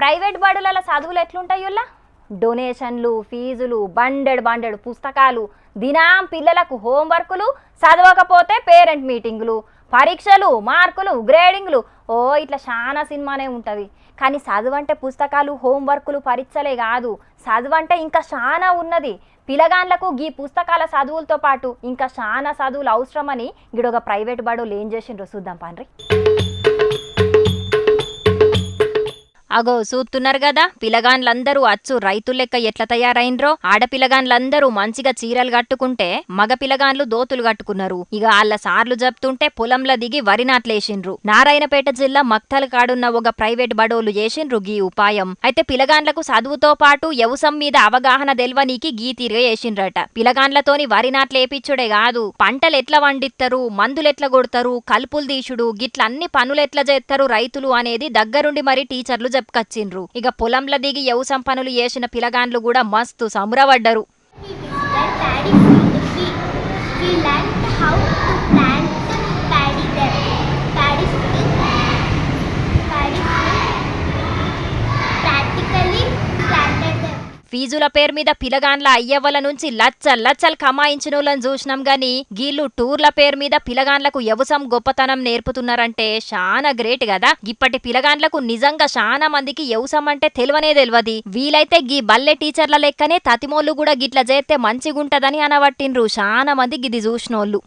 Private బడులలో చదువులు ఎట్లుంటాయి డొనేషన్లు ఫీజులు బండెడ్ బండెడ్ పుస్తకాలు దినాం పిల్లలకు హోంవర్కులు చదవకపోతే పేరెంట్ మీటింగులు పరీక్షలు మార్కులు గ్రేడింగ్లు. ఓ ఇట్లా చాలా సినిమానే ఉంటుంది. కానీ చదువంటే పుస్తకాలు హోంవర్కులు పరీక్షలే కాదు. చదువంటే ఇంకా చాలా ఉన్నది. పిలగాన్లకు గీ పుస్తకాల చదువులతో పాటు ఇంకా చాలా చదువులు అవసరమని గిడొక ప్రైవేట్ బడులు ఏం చేసిండ్రో చూద్దాం పండ్రి. అగో చూస్తున్నారు కదా పిలగాన్లందరూ అచ్చు రైతు లెక్క ఎట్లా తయారైనరో ఆడపిలగాన్లందరూ మంచిగా చీరలు కట్టుకుంటే మగ పిలగాన్లు దోతులు కట్టుకున్నారు. ఇక ఆళ్ళ సార్లు చెప్తుంటే పొలంలో దిగి వరి నాట్లేసిండ్రు. నారాయణపేట జిల్లా మక్తల్ కాడున్న ఒక ప్రైవేట్ బడోలు చేసిండ్రు గీ ఉపాయం. అయితే పిలగాన్లకు చదువుతో పాటు వ్యవసం మీద అవగాహన తెల్వనీకి గీ తీరుగా చేసిండ్రట. పిలగాన్లతోని వరి నాట్లేపిచ్చుడే కాదు. పంటలు ఎట్లా వండిస్తారు మందులు ఎట్లా కొడతారు? కలుపులు తీసుడు గిట్ల అన్ని పనులు ఎట్లా చేస్తారు రైతులు అనేది దగ్గరుండి మరి టీచర్లు చెప్పుకొచ్చిండ్రు. ఇక పొలంల దిగి యవసం పనులు చేసిన పిలగాన్లు కూడా మస్తు సమురవడ్డరు ఫీజుల పేరు మీద పిలగాన్ల అయ్యవ్వల నుంచి లచ్చల్ లచ్చల్ కమాయించినోళ్ళని చూసినాం గాని గీళ్ళు టూర్ల పేరు మీద పిలగాన్లకు వ్యవసాయం గొప్పతనం నేర్పుతున్నారంటే చాలా గ్రేట్ కదా ఇప్పటి పిలగాన్లకు నిజంగా చాలా మందికి వ్యవసాయం అంటే తెలివనే తెలియదు వీలైతే గీ బల్లె టీచర్ల లెక్కనే తతిమోళ్ళు కూడా గిట్ల చేస్తే మంచిగుంటదని అనబట్టిండ్రు. చాలా మంది గిది చూసినోళ్ళు.